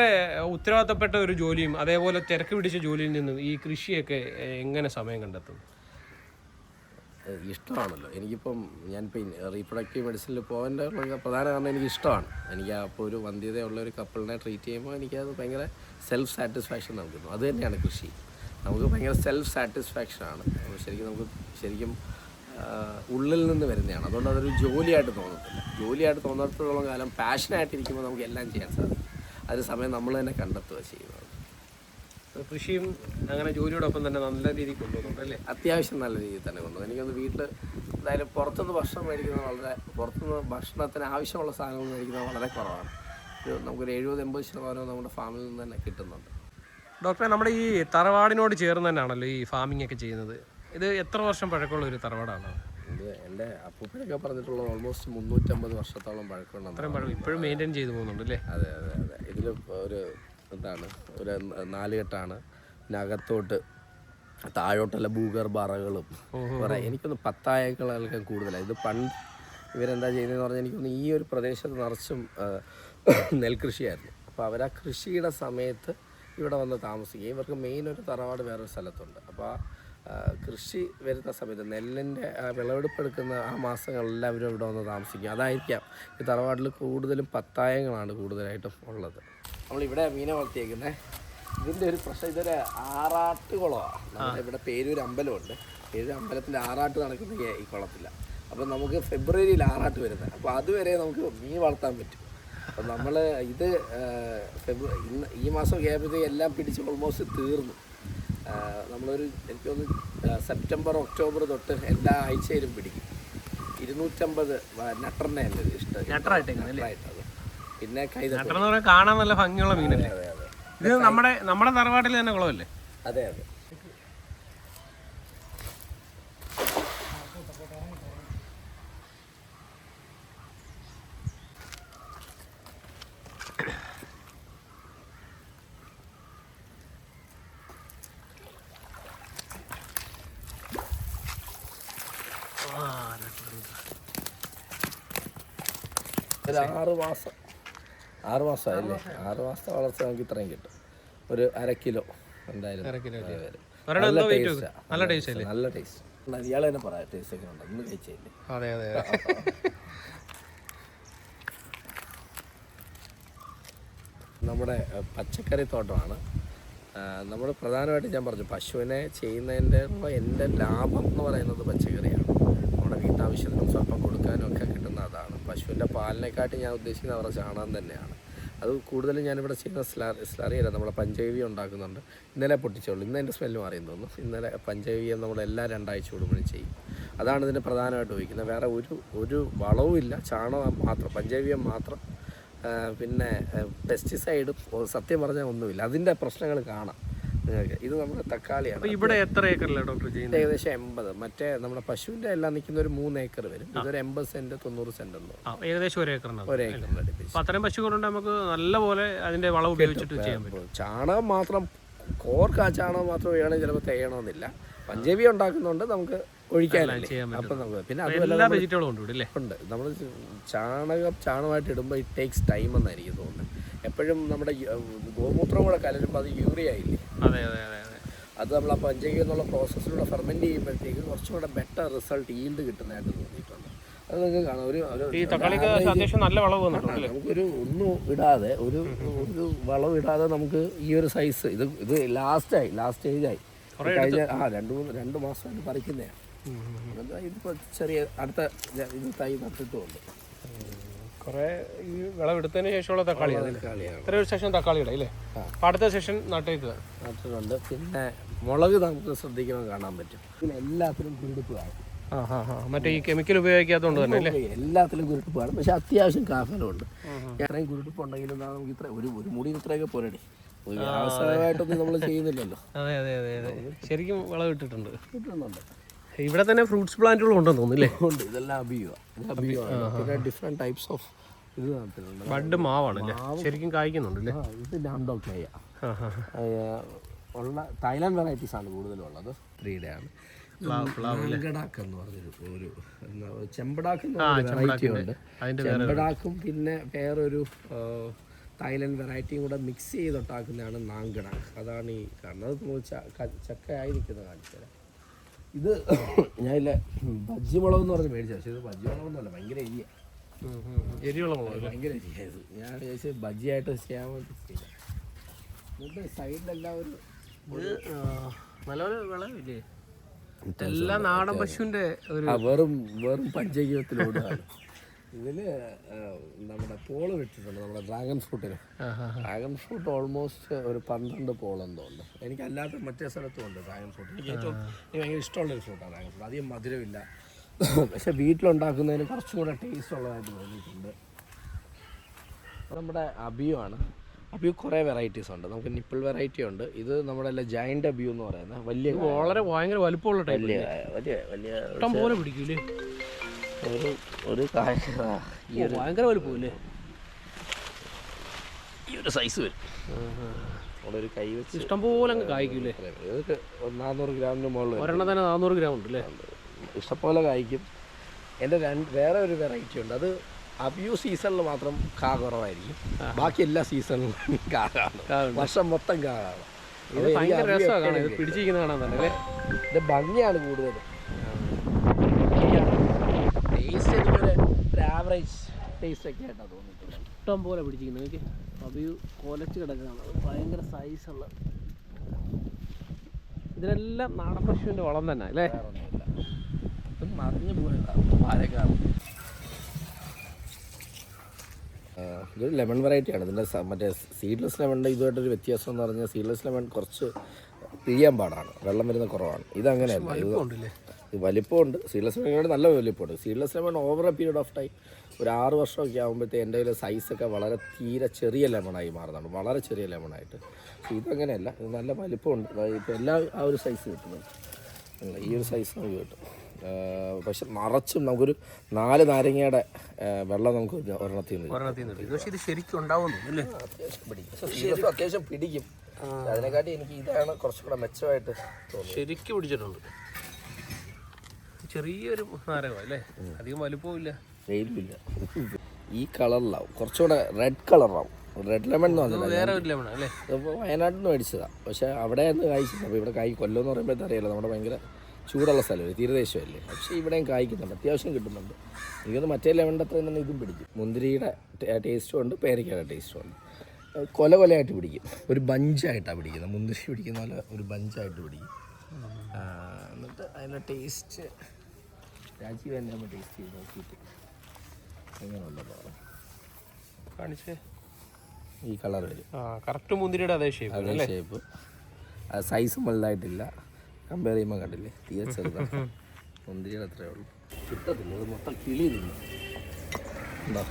Speaker 1: ഉത്തരവാദിത്തപ്പെട്ട ഒരു ജോലിയും അതേപോലെ തിരക്ക് പിടിച്ച ജോലിയിൽ നിന്നും ഈ കൃഷിയൊക്കെ എങ്ങനെ സമയം കണ്ടെത്തും?
Speaker 2: ഇഷ്ടമാണല്ലോ. എനിക്കിപ്പം ഞാനിപ്പോൾ റീപ്രൊഡക്റ്റീവ് മെഡിസിനിൽ പോകേണ്ട പ്രധാന കാരണം എനിക്ക് ഇഷ്ടമാണ് എനിക്ക് അപ്പോൾ ഒരു വന്ധ്യതയുള്ള ഒരു കപ്പിളിനെ ട്രീറ്റ് ചെയ്യുമ്പോൾ എനിക്കത് ഭയങ്കര സെൽഫ് സാറ്റിസ്ഫാക്ഷൻ നൽകുന്നു. അത് തന്നെയാണ് കൃഷി. നമുക്ക് ഭയങ്കര സെൽഫ് സാറ്റിസ്ഫാക്ഷനാണ് ശരിക്കും നമുക്ക് ശരിക്കും ഉള്ളിൽ നിന്ന് വരുന്നതാണ്. അതുകൊണ്ട് അതൊരു ജോലിയായിട്ട് തോന്നത്തില്ല. ജോലിയായിട്ട് തോന്നാത്തോളം കാലം പാഷനായിട്ടിരിക്കുമ്പോൾ നമുക്ക് എല്ലാം ചെയ്യാൻ സാധിക്കും. അതേ സമയം നമ്മൾ തന്നെ കണ്ടെത്തുക ചെയ്യുന്നത്.
Speaker 1: കൃഷിയും അങ്ങനെ ജോലിയോടൊപ്പം തന്നെ നല്ല രീതിയിൽ കൊണ്ടുപോകുന്നുണ്ട് അല്ലേ
Speaker 2: അത്യാവശ്യം നല്ല രീതിയിൽ തന്നെ കൊണ്ടുപോകും എനിക്കൊന്ന് വീട്ടിൽ എന്തായാലും പുറത്തുനിന്ന് ഭക്ഷണം മേടിക്കുന്നത് വളരെ പുറത്തുനിന്ന് ഭക്ഷണത്തിന് ആവശ്യമുള്ള സാധനങ്ങൾ മേടിക്കുന്നത് വളരെ കുറവാണ്. ഒരു നമുക്കൊരു എഴുപത് എൺപത് ശതമാനവും നമ്മുടെ ഫാമിൽ നിന്ന് തന്നെ കിട്ടുന്നുണ്ട്.
Speaker 1: ഡോക്ടറെ നമ്മുടെ ഈ തറവാടിനോട് ചേർന്ന് തന്നെയാണല്ലോ ഈ ഫാമിംഗ് ഒക്കെ ചെയ്യുന്നത്. ഇത് എത്ര വർഷം പഴക്കമുള്ള ഒരു തറവാടാണ്?
Speaker 2: ഇത് എന്റെ അപ്പൂപ്പനൊക്കെ പറഞ്ഞിട്ടുള്ള ഓൾമോസ്റ്റ് മുന്നൂറ്റമ്പത് വർഷത്തോളം പഴക്കമുള്ള
Speaker 1: അത്രയും പഴക്കം ഇപ്പോഴും മെയിന്റെയിൻ ചെയ്തു പോകുന്നുണ്ട് അല്ലേ
Speaker 2: അതെ അതെ അതെ. ഇതിൽ ഒരു എന്താണ് ഒരു നാലുകെട്ടാണ് പിന്നെ അകത്തോട്ട് താഴോട്ടുള്ള ഭൂഗർഭ അറകളും കുറേ എനിക്കൊന്ന് പത്തായേക്കാളൊക്കെ കൂടുതലാണ് ഇത് പണ്ട് ഇവരെന്താ ചെയ്യുന്നതെന്ന് പറഞ്ഞാൽ എനിക്കൊന്ന് ഈ ഒരു പ്രദേശത്ത് നിറച്ചും നെൽകൃഷിയായിരുന്നു. അപ്പോൾ അവർ ആ കൃഷിയുടെ സമയത്ത് ഇവിടെ വന്ന് താമസിക്കുക ഇവർക്ക് മെയിൻ ഒരു തറവാട് വേറൊരു സ്ഥലത്തുണ്ട്. അപ്പോൾ ആ, കൃഷി വരുന്ന സമയത്ത് നെല്ലിന്റെ വിളവെടുപ്പെടുക്കുന്ന ആ മാസങ്ങളെല്ലാം അവരും ഇവിടെ വന്ന് താമസിക്കും. അതായിരിക്കാം ഈ തറവാട്ടിൽ കൂടുതലും പത്തായങ്ങളാണ് കൂടുതലായിട്ടും ഉള്ളത്. നമ്മളിവിടെ മീനെ വളർത്തിയേക്കുന്നത് ഇതിന്റെ ഒരു പ്രശ്നം ഇതൊരു ആറാട്ട് കുളമാണ് നമ്മുടെ ഇവിടെ പേരൂർ അമ്പലമുണ്ട്. പേരൂർ അമ്പലത്തിന്റെ ആറാട്ട് നടക്കുന്ന ഈ- കുളത്തില്ല. അപ്പം നമുക്ക് ഫെബ്രുവരിയിൽ ആറാട്ട് വരുന്നത് അപ്പോൾ അതുവരെ നമുക്ക് മീൻ വളർത്താൻ പറ്റും. അപ്പം നമ്മൾ ഇത് ഫെബ്രുവരി ഇന്ന് ഈ മാസം ആയപ്പോഴത്തേക്ക് എല്ലാം പിടിച്ച് ഓൾമോസ്റ്റ് തീർന്നു. നമ്മളൊരു എനിക്ക് തോന്നുന്നു സെപ്റ്റംബർ ഒക്ടോബർ തൊട്ട് എല്ലാ ആഴ്ചയിലും പിടിക്കും. ഇരുന്നൂറ്റമ്പത് നട്ടറിനെ അല്ലേ ഇഷ്ടം? നട്ടറായിട്ടത് പിന്നെ കൈത
Speaker 1: നട്ടറെന്ന് പറഞ്ഞാൽ കാണാൻ നല്ല ഭംഗിയുള്ള മീനല്ലേ?
Speaker 2: അതെ അതെ.
Speaker 1: ഇത് നമ്മുടെ നമ്മുടെ തറവാട്ടിൽ തന്നെ കുളമല്ലേ?
Speaker 2: അതെ അതെ ഒരു ആറ് മാസം. ആറ് മാസമായില്ലേ? ആറ് മാസത്തെ വളർച്ച നമുക്ക് ഇത്രയും കിട്ടും. ഒരു അര കിലോ എന്തായാലും നല്ല ആ. നല്ല ടേസ്റ്റ് ഇയാൾ തന്നെ പറയാം ടേസ്റ്റ് ഒക്കെ ഉണ്ട്? ഇന്ന് കഴിച്ചില്ലേ
Speaker 1: അതെ അതെ
Speaker 2: നമ്മുടെ പച്ചക്കറി തോട്ടമാണ്. നമ്മൾ പ്രധാനമായിട്ട് ഞാൻ പറഞ്ഞു പശുവിനെ ചെയ്യുന്നതിന്റെ എന്റെ ലാഭം എന്ന് പറയുന്നത് പച്ചക്കറിയാണ്. നമ്മുടെ വീട്ടാവശ്യത്തിനും സ്വല്പം കൊടുക്കാനും ഒക്കെ പശുവിന്റെ പാലിനെക്കാട്ടി ഞാൻ ഉദ്ദേശിക്കുന്ന അവരുടെ ചാണകം തന്നെയാണ്. അത് കൂടുതലും ഞാനിവിടെ ചെയ്യുന്ന സ്ലാ സ്ലറിയല്ല നമ്മളെ പഞ്ചഗവ്യം ഉണ്ടാക്കുന്നുണ്ട്. ഇന്നലെ പൊട്ടിച്ചോളൂ. ഇന്ന് അതിന്റെ സ്മെല്ല് മാറിയെന്ന് തോന്നുന്നു. ഇന്നലെ പഞ്ചഗവ്യം നമ്മളെല്ലാം രണ്ടാഴ്ച കൂടുമ്പോഴും ചെയ്യും. അതാണ് ഇതിന് പ്രധാനമായിട്ട് ഉപയോഗിക്കുന്നത്. വേറെ ഒരു ഒരു വളവുമില്ല ചാണകം മാത്രം പഞ്ചഗവ്യം മാത്രം. പിന്നെ പെസ്റ്റിസൈഡും സത്യം പറഞ്ഞാൽ ഒന്നുമില്ല. അതിന്റെ പ്രശ്നങ്ങൾ കാണാം. ഇത് നമ്മുടെ തക്കാളിയാണ്.
Speaker 1: ഇവിടെ എത്ര ഏക്കറിലാണ് ഡോക്ടർ ചെയ്യുന്നത്?
Speaker 2: ഏകദേശം എൺപത്. മറ്റേ നമ്മുടെ പശുവിന്റെ എല്ലാം നിൽക്കുന്ന ഒരു മൂന്ന് ഏക്കർ വരും. ഇതൊരു എൺപത് സെന്റ് തൊണ്ണൂറ് സെന്റ് എന്ന്
Speaker 1: ഏകദേശം ഒരു ഏക്കറിന്
Speaker 2: ഒരു
Speaker 1: അപ്പൊ അത്രയും പശുക്കളുണ്ട് നമുക്ക് നല്ല പോലെ അതിന്റെ വളം ഉപയോഗിച്ചിട്ട് ചെയ്യാൻ പറ്റും.
Speaker 2: ചാണകം മാത്രം കോർക്ക് ആ ചാണകം മാത്രം വേണമെങ്കിൽ ചിലപ്പോൾ തേയണമെന്നില്ല. പഞ്ചേബി ഉണ്ടാക്കുന്നുണ്ട് നമുക്ക് ഒഴിക്കാനല്ലേ? അപ്പം നമുക്ക് പിന്നെ
Speaker 1: അപ്പൊ
Speaker 2: അതുമല്ല
Speaker 1: വെജിറ്റബിളും ഉണ്ട്.
Speaker 2: ഉണ്ട് നമ്മൾ ചാണകം ചാണകമായിട്ട് ഇടുമ്പോൾ ഇറ്റ് ടേക്സ് ടൈം എന്നാണ് എനിക്ക് തോന്നുന്നത്. എപ്പോഴും നമ്മുടെ ഗോമൂത്രം കൂടെ കലരുമ്പോൾ അത് യൂറിയ ആയില്ലേ?
Speaker 1: അതെ അതെ അതെ അതെ.
Speaker 2: അത് നമ്മൾ ആ പഞ്ചഗവ്യം എന്നുള്ള പ്രോസസ്സിലൂടെ ഫെർമെന്റ് ചെയ്യുമ്പോഴത്തേക്ക് കുറച്ചും കൂടെ ബെറ്റർ റിസൾട്ട് ഈൽഡ് കിട്ടുന്നതായിട്ട് തോന്നിയിട്ടുണ്ട്. അത് നിങ്ങൾക്ക് കാണാം. ഒരു നമുക്കൊരു ഒന്നും ഇടാതെ ഒരു ഒരു വളം ഇടാതെ നമുക്ക് ഈ ഒരു സൈസ് ഇത് ഇത് ലാസ്റ്റായി ലാസ്റ്റ് സ്റ്റേജായി കഴിഞ്ഞ ആ രണ്ട് മൂന്ന് രണ്ട് മാസമായിട്ട് പറിക്കുന്നതാണ്. ഇതിപ്പോൾ ചെറിയ അടുത്ത ഇത് തൈ നട്ടിട്ടുമുണ്ട്.
Speaker 1: കുറെ ഈ വിളവെടുത്തതിന് ശേഷമുള്ള തക്കാളി ഇത്ര ഒരു സെഷൻ തക്കാളി ഇടാം അല്ലേ അടുത്ത സെഷൻ നട്ടേക്കുക
Speaker 2: നട്ടിട്ടുണ്ട്. പിന്നെ മുളക് നമുക്ക് ശ്രദ്ധിക്കണം കാണാൻ പറ്റും. പിന്നെ എല്ലാത്തിലും കുരുടുപ്പാണ്.
Speaker 1: ആ ഹാ ഹാ മറ്റേ ഈ കെമിക്കൽ ഉപയോഗിക്കാത്തതുകൊണ്ട് തന്നെ അല്ലേ?
Speaker 2: എല്ലാത്തിലും കുരുട്ടുപ്പാണ് പക്ഷെ അത്യാവശ്യം കാഫലമുണ്ട് എത്രയും കുരുടിപ്പ് ഉണ്ടെങ്കിലും ദാ നമുക്ക് ഇത്ര ഒരു ഒരു മുടി ഇത്രയൊക്കെ പോരടി. ഒരു വ്യാവസായികമായിട്ടൊന്നും നമ്മൾ ചെയ്യുന്നില്ലല്ലോ.
Speaker 1: അതെ അതെ അതെ അതെ. ശരിക്കും വിളവിട്ടിട്ടുണ്ട്
Speaker 2: ഇട്ടിട്ടുണ്ട്.
Speaker 1: ഇവിടെ തന്നെ ഫ്രൂട്ട്സ് പ്ലാന്റുകളും ഉണ്ടെന്ന് തോന്നുന്നില്ലേ
Speaker 2: ഉണ്ട്. ഇതെല്ലാം അബിയുവാണ് പിന്നെ ഡിഫറെന്റ് ടൈപ്സ് ഓഫ് ഇത് നട്ടിട്ടുണ്ട്
Speaker 1: ബഡ് മാവാണ് അല്ലേ? ശരിക്കും കായ്ക്കുന്നുണ്ട് അല്ലേ
Speaker 2: ഇത്
Speaker 1: ആ ആ
Speaker 2: ഉള്ള തായ്ലാൻഡ് വെറൈറ്റീസ് ആണ് കൂടുതലുള്ളത്. ത്രീയുടെ ആണ് നാങ്കടാക്ക് എന്ന് പറഞ്ഞൊരു ഒരു ചെമ്പടാക്ക് വെറൈറ്റി ഉണ്ട്.
Speaker 1: അതിന്റെ
Speaker 2: ചെമ്പടാക്കും പിന്നെ വേറൊരു ഒരു തായ്ലൻഡ് വെറൈറ്റിയും കൂടെ മിക്സ് ചെയ്തുണ്ടാക്കുന്നതാണ് നാങ്കടാക്ക് അതാണ് ഈ കാരണം അത് നോക്കി ച- ക- ചക്കയായി കാണിച്ചു തരാം ഇത് ഞാനില്ല ബജ്ജി മുളക് എന്ന് പറഞ്ഞ് മേടിച്ചു പക്ഷേ ഇത് ബജ്ജി മുളകൊന്നുമല്ല ഭയങ്കര എരിയ.
Speaker 1: എരിയുള്ള മുളക്
Speaker 2: ഭയങ്കര എരിയായത് ഞാൻ ബജ്ജി ബജ്ജിയായിട്ട് ചെയ്യാൻ വേണ്ടി ചെയ്ത. എന്നിട്ട് സൈഡിലെല്ലാം ഒരു
Speaker 1: നല്ലപോലെ വിളവില്ലേ? എല്ലാം നാടൻ പശുവിന്റെ ഒരു
Speaker 2: വെറും വെറും പഞ്ചഗീതത്തിലൂടെയാണ് ഇതിൽ നമ്മുടെ പോൾ വെച്ചിട്ടുണ്ട് നമ്മുടെ ഡ്രാഗൺ ഫ്രൂട്ടിന്. ഡ്രാഗൺ ഫ്രൂട്ട് ഓൾമോസ്റ്റ് ഒരു പന്ത്രണ്ട് പോളെന്തോ ഉണ്ട്. എനിക്ക് അല്ലാത്ത മറ്റേ സ്ഥലത്തും ഉണ്ട് ഡ്രാഗൺ ഫ്രൂട്ട് എനിക്ക് ഏറ്റവും എനിക്ക് ഭയങ്കര ഇഷ്ടമുള്ളൊരു ഫ്രൂട്ടാണ് ഡ്രാഗൺ ഫ്രൂട്ട് അധികം മധുരമില്ല. പക്ഷെ വീട്ടിലുണ്ടാക്കുന്നതിന് കുറച്ചും കൂടെ ടേസ്റ്റ് ഉള്ളതായിട്ട് തോന്നിയിട്ടുണ്ട്. നമ്മുടെ അബിയു ആണ്. അബിയു കുറേ വെറൈറ്റീസ് ഉണ്ട്. നമുക്ക് നിപ്പിൾ വെറൈറ്റി ഉണ്ട്. ഇത് നമ്മുടെ അല്ല ജയന്റ് അബിയു എന്ന് പറയുന്നത് വലിയ
Speaker 1: വളരെ ഭയങ്കര വലുപ്പമുള്ള ടൈപ്പ്
Speaker 2: വലിയ വലിയ വലിയ
Speaker 1: പോലെ പിടിക്കൂലേ?
Speaker 2: ഒരു ഒരു
Speaker 1: ഭയങ്കര വലുപ്പമില്ലേ
Speaker 2: ഈ ഒരു സൈസ് വരും. ഒരു കൈ വെച്ച്
Speaker 1: ഇഷ്ടം പോലെ അങ്ങ് കായ്ക്കൂലേ?
Speaker 2: ഇതൊക്കെ നാനൂറ് ഗ്രാമിന് മുകളിൽ.
Speaker 1: ഒരെണ്ണം തന്നെ നാനൂറ് ഗ്രാം ഉണ്ട് അല്ലേ?
Speaker 2: ഇഷ്ടംപോലെ കായ്ക്കും. എന്റെ രണ്ട് വേറെ ഒരു വെറൈറ്റി ഉണ്ട്. അത് അബ്യൂ സീസണിൽ മാത്രം കാ കുറവായിരിക്കും. ബാക്കി എല്ലാ സീസണിലും കാ കാണും. വർഷം മൊത്തം കാ കാണും.
Speaker 1: ഇത് ഭയങ്കര രസമാണ് പിടിച്ചിരിക്കുന്ന കാണാൻ തന്നെ അല്ലേ?
Speaker 2: ഇത് ഭംഗിയാണ് കൂടുതൽ ടേസ്റ്റ് ഇതുപോലെ ഒരു ആവറേജ് ടേസ്റ്റ് ഒക്കെ ആയിട്ടാണ് തോന്നിയിട്ടുള്ളത്.
Speaker 1: ഇഷ്ടം പോലെ പിടിച്ചിരിക്കുന്നത് നോക്കി അബിയു കൊലച്ച് കിടക്കുകയാണ്. ഭയങ്കര സൈസുള്ള ഇതിനെല്ലാം നാടൻ പശുവിന്റെ വളം തന്നെ അല്ലേ?
Speaker 2: മറിഞ്ഞു പോയതാണ് പാലക്കാട് ഇതൊരു ലെമൺ വെറൈറ്റിയാണ് ഇതിന്റെ മറ്റേ സീഡ്ലെസ് ലെമണിന്റെ ഇതുമായിട്ടൊരു വ്യത്യാസം എന്ന് പറഞ്ഞാൽ സീഡ്ലെസ് ലെമൺ കുറച്ച് പിഴിയാൻ പാടാണ്. വെള്ളം വരുന്ന കുറവാണ്. ഇതങ്ങനെയല്ല. ഇത് വലിപ്പമുണ്ട്. സീഡ്ലെസ് ലെമണിനോട് നല്ല വലിപ്പമുണ്ട്. Seedless lemon over a period of time ഒരു ആറ് വർഷമൊക്കെ ആകുമ്പോഴത്തേ എന്റെ കയ്യിൽ സൈസൊക്കെ വളരെ തീരെ ചെറിയ ലെമണായി മാറുന്നുണ്ട്. വളരെ ചെറിയ ലെമണായിട്ട് പക്ഷേ ഇതങ്ങനെയല്ല. ഇത് നല്ല വലിപ്പമുണ്ട്. ഇപ്പോൾ എല്ലാ ആ ഒരു സൈസ് കിട്ടുന്നുണ്ട്. ഈ ഒരു സൈസ് നമുക്ക് കിട്ടും. പക്ഷെ നിറച്ചും നമുക്കൊരു നാല് നാരങ്ങയുടെ വെള്ളം നമുക്ക് ഒരെണ്ണത്തിൽ നിന്ന്
Speaker 1: ശരിക്കും
Speaker 2: അത്യാവശ്യം പിടിക്കും. അതിനെക്കാട്ടി എനിക്ക് ഇതാണ് കുറച്ചുകൂടെ മെച്ചമായിട്ട്
Speaker 1: ശരിക്കും പിടിച്ചിട്ടുണ്ട്. ചെറിയൊരു നാരകം അല്ലേ? അധികം
Speaker 2: വെയിലുമില്ല ഈ കളറിലാവും. കുറച്ചുകൂടെ റെഡ് കളറാവും. റെഡ് ലെമൺ എന്ന് പറഞ്ഞില്ല?
Speaker 1: വേറെ ഒരു ലെമൺ അല്ലേ?
Speaker 2: ഇപ്പോൾ വയനാട്ടിൽ നിന്ന് മേടിച്ചതാണ് പക്ഷേ അവിടെ നിന്ന് കായ്ച്ചില്ല അപ്പോൾ ഇവിടെ കായ് കൊല്ലം എന്ന് പറയുമ്പോൾ അറിയാലോ? നമ്മുടെ ഭയങ്കര ചൂടുള്ള സ്ഥലമല്ലേ? തീരദേശമല്ലേ? പക്ഷേ ഇവിടെയും കായ്ക്കുന്നുണ്ട്. അത്യാവശ്യം കിട്ടുന്നുണ്ട്. എനിക്കൊന്ന് മറ്റേ ലെമണിന്റെ അത്രയും തന്നെ ഇതും പിടിക്കും. മുന്തിരിയുടെ ടേസ്റ്റും ഉണ്ട് പേരയ്ക്കയുടെ ടേസ്റ്റും ഉണ്ട്. കൊല കൊലയായിട്ട് പിടിക്കും. ഒരു ബഞ്ചായിട്ടാണ് പിടിക്കുന്നത്. മുന്തിരി പിടിക്കുന്ന പോലെ ഒരു ബഞ്ചായിട്ട് പിടിക്കും. എന്നിട്ട് അതിന്റെ ടേസ്റ്റ് രാജീവ് തന്നെ നമ്മൾ ടേസ്റ്റ് ചെയ്ത് നോക്കിയിട്ട് എങ്ങനെയുണ്ടെന്ന് പറയാം
Speaker 1: കാണിച്ചേ.
Speaker 2: ഈ കളർ വരും.
Speaker 1: ആ കറക്റ്റ് മുന്തിരിയുടെ അതേ ഷേപ്പ്
Speaker 2: അതേ ഷേപ്പ് സൈസും വലുതായിട്ടില്ല. കമ്പയർ ചെയ്യുമ്പോൾ കണ്ടില്ലേ? തീരെ ചെറുതാണ്. മുന്തിരിയുടെ അത്രയേ ഉള്ളൂ. കിട്ടത്തില്ല. ഇത് മൊത്തം കിളി തിന്നു. ഉണ്ടോ?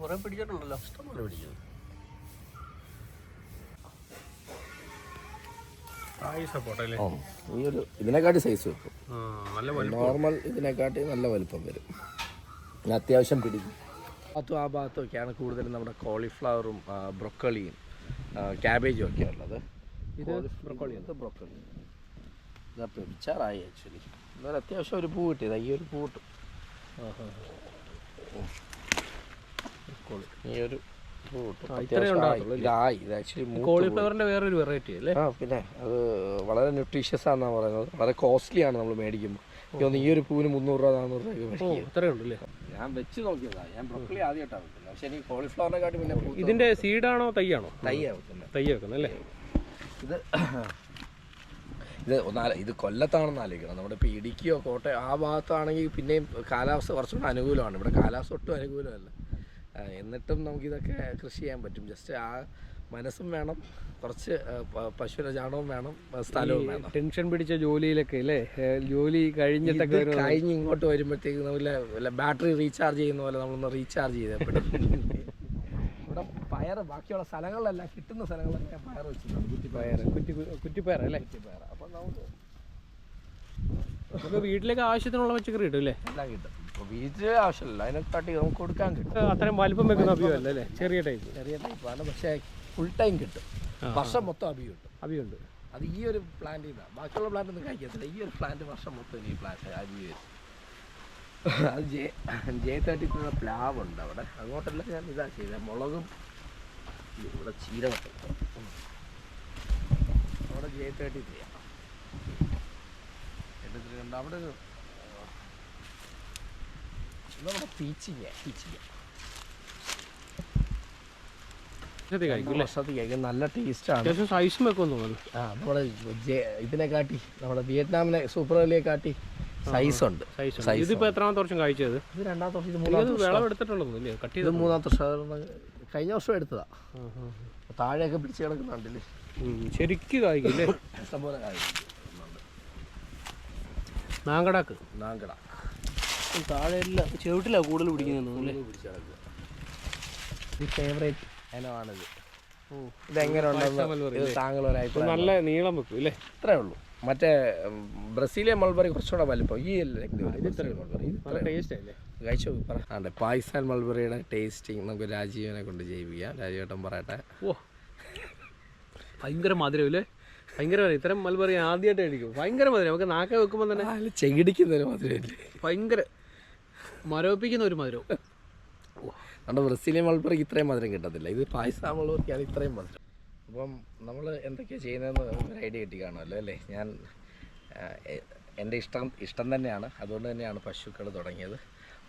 Speaker 1: കുറേ പിടിച്ചിട്ടുണ്ടല്ലോ.
Speaker 2: ഇഷ്ടംപോലെ പിടിക്കുന്നത്
Speaker 1: ആയി സപ്പോർട്ട് അല്ലേ
Speaker 2: ഓ ഈ ഒരു ഇതിനെക്കാട്ടി സൈസ് വെക്കും. നോർമൽ ഇതിനെക്കാട്ടി നല്ല വലുപ്പം വരും. പിന്നെ അത്യാവശ്യം പിടിക്കും. ഭാഗത്തും ആ ഭാഗത്തും ഒക്കെയാണ് കൂടുതലും നമ്മുടെ കോളിഫ്ലവറും ബ്രൊക്കളിയും ക്യാബേജും ഒക്കെ ഉള്ളത്.
Speaker 1: ഇത് ബ്രൊക്കോളി
Speaker 2: ഇത് ബ്രൊക്കോളി ഇതാ പിടിച്ചാറായി ആക്ച്വലി എന്നാലും അത്യാവശ്യം ഒരു പൂ കിട്ടിയത് ഈ ഒരു പൂ കിട്ടും. ഈ ഒരു
Speaker 1: കോളിഫ്ലവറിന്റെ വേറൊരു വെറൈറ്റി അല്ലേ?
Speaker 2: ആ പിന്നെ അത് വളരെ ന്യൂട്രീഷ്യസ് ആണെന്നാണ് പറയുന്നത്. വളരെ കോസ്റ്റ്ലി ആണ് നമ്മൾ മേടിക്കുമ്പോൾ ഈ ഒരു പൂവിന് മുന്നൂറ് രൂപ നാനൂറ് രൂപ ഞാൻ വെച്ച് നോക്കിയതാ. ഞാൻ ബ്രോക്കലി ആദ്യമായിട്ടാണ് വെക്കുന്നത്. പക്ഷേ എനിക്ക് കോളിഫ്ലവറിനെ കാട്ടി പിന്നെ പൂ
Speaker 1: ഇതിന്റെ സീഡാണോ തൈയാണോ?
Speaker 2: തൈയാണ് വെക്കുന്നത്
Speaker 1: തൈ വെക്കുന്നത് അല്ലേ?
Speaker 2: ഇത് ഇത് ഒന്നാല ഇത് കൊല്ലത്താണെന്ന് ആലോചിക്കണം. നമ്മുടെ ഇപ്പോൾ ഇടുക്കിയോ കോട്ടയം ആ ഭാഗത്താണെങ്കിൽ പിന്നെയും കാലാവസ്ഥ കുറച്ചുകൂടെ അനുകൂലമാണ്. ഇവിടെ കാലാവസ്ഥ ഒട്ടും അനുകൂലമല്ല. എന്നിട്ടും നമുക്കിതൊക്കെ കൃഷി ചെയ്യാൻ പറ്റും. ജസ്റ്റ് ആ മനസ്സും വേണം കുറച്ച് പശുവിന്റെ ചാണകവും വേണം സ്ഥലവും വേണം.
Speaker 1: ടെൻഷൻ പിടിച്ച ജോലിയിലൊക്കെ അല്ലേ? ജോലി കഴിഞ്ഞിട്ടൊക്കെ
Speaker 2: കഴിഞ്ഞ് ഇങ്ങോട്ട് വരുമ്പോഴത്തേക്ക് നമ്മൾ ബാറ്ററി റീചാർജ് ചെയ്യുന്ന പോലെ നമ്മളൊന്ന് റീചാർജ് ചെയ്തപ്പോഴും ഇവിടെ പയർ ബാക്കിയുള്ള സ്ഥലങ്ങളിലെല്ലാം കിട്ടുന്ന സ്ഥലങ്ങളിലൊക്കെ പയർ വെച്ചിട്ടുണ്ട്. കുറ്റിപ്പയർ.
Speaker 1: പയർ കുറ്റി കുറ്റിപ്പയർ അല്ലേ?
Speaker 2: കുറ്റിപ്പയർ. അപ്പം നമുക്ക്
Speaker 1: നമുക്ക് വീട്ടിലേക്ക് ആവശ്യത്തിനുള്ള പച്ചക്കറി കിട്ടും അല്ലേ?
Speaker 2: എല്ലാം കിട്ടും. വീട്ടിൽ ആവശ്യമില്ല. അതിനെക്കാട്ടി നമുക്ക് കൊടുക്കാൻ കിട്ടും.
Speaker 1: അത്രയും വലിപ്പം വെക്കുന്ന അഭിയല്ല അല്ലേ? ചെറിയ ടൈപ്പ്
Speaker 2: ചെറിയ ടൈപ്പാണ് പക്ഷേ ഫുൾ ടൈം കിട്ടും. വർഷം മൊത്തം അബി കിട്ടും
Speaker 1: അഭിയുണ്ട്.
Speaker 2: അത് ഈ ഒരു പ്ലാന്റ് ഇതാണ് ബാക്കിയുള്ള പ്ലാന്റ് ഒന്നും കഴിക്കത്തില്ല. ഈ ഒരു പ്ലാന്റ് വർഷം മൊത്തം ഈ പ്ലാന്റ് അബി വരും അത് ജെ ജെ തേർട്ടി പ്ലാവ് ഉണ്ട് അവിടെ. അങ്ങോട്ടല്ല ഞാൻ ഇതാ ചെയ്തത് മുളകും ഇവിടെ ചീര. അവിടെ ജെ തേർട്ടി ചെയ്യാം എന്നിട്ട് അവിടെ നമ്മുടെ പീച്ചിങ്ങ പീച്ചിങ്ങ നല്ല ടേസ്റ്റാണ്.
Speaker 1: സൈസും വെക്കുമെന്ന് തോന്നുന്നു
Speaker 2: ആ നമ്മുടെ നമ്മുടെ വിയറ്റ്നാമിനെ സൂപ്പർ വലിയെ കാട്ടി സൈസ് ഉണ്ട്.
Speaker 1: സൈസ്
Speaker 2: Size
Speaker 1: ഇതിപ്പോ എത്രാമത്തെ വർഷം കഴിച്ചത്?
Speaker 2: ഇത് രണ്ടാമത്തെ വർഷം ഇത് മൂന്നാമത്തെ
Speaker 1: കട്ട്
Speaker 2: ഇത് മൂന്നാമത്തെ വർഷം കഴിഞ്ഞ വർഷം എടുത്തതാ. താഴെയൊക്കെ പിടിച്ച് കിടക്കുന്നുണ്ടല്ലേ?
Speaker 1: ശരിക്ക് കായ്ക്കും അല്ലേ
Speaker 2: ഇഷ്ടംപോലെ കാര്യം
Speaker 1: നാങ്കടാക്ക്.
Speaker 2: നാങ്കട
Speaker 1: താഴെ എല്ലാം ചെവിട്ടിലാണ് കൂടുതൽ പിടിക്കുന്നത്
Speaker 2: ഇത് ഫേവറേറ്റ് ഇനമാണിത്
Speaker 1: ഓ.
Speaker 2: ഇതെങ്ങനെ ഇത് താങ്കൾ ഒരു അഭിപ്രായം
Speaker 1: നല്ല നീളം വെക്കും അല്ലേ
Speaker 2: ഇത്രേ ഉള്ളൂ. മറ്റേ ബ്രസീലിയൻ മൾബറി കുറച്ചുകൂടെ വലിപ്പം. ഈ മൾബറി. കഴിച്ചു പറ. പാകിസ്ഥാൻ മൾബറിയുടെ ടേസ്റ്റിംഗ് നമുക്ക് രാജീവനെ കൊണ്ട് ചെയ്യിപ്പിക്കാം രാജീവേട്ടൻ പറയട്ടെ.
Speaker 1: ഓ. ഭയങ്കര മധുരം അല്ലേ ഭയങ്കര മധുരം. ഇത്തരം മൽബറി ആദ്യമായിട്ട് കഴിക്കും. ഭയങ്കര മധുരം. നമുക്ക് നാക്ക വെക്കുമ്പോൾ തന്നെ
Speaker 2: ചെകിടിക്കുന്നൊരു മധുരമില്ലേ
Speaker 1: ഭയങ്കര മരവിപ്പിക്കുന്ന ഒരു മധുരം
Speaker 2: നമ്മുടെ ബ്രസീലിയൻ മൾബറിക്ക് ഇത്രയും മധുരം കിട്ടത്തില്ല. ഇത് പായസം മൾബറിക്കാണ് ഇത്രയും മധുരം. അപ്പം നമ്മൾ എന്തൊക്കെയാണ് ചെയ്യുന്നതെന്ന് ഒരു ഐഡിയ കിട്ടി കാണുമല്ലോ അല്ലേ? ഞാൻ എന്റെ ഇഷ്ടം ഇഷ്ടം തന്നെയാണ്. അതുകൊണ്ട് തന്നെയാണ് പശുക്കൾ തുടങ്ങിയത്.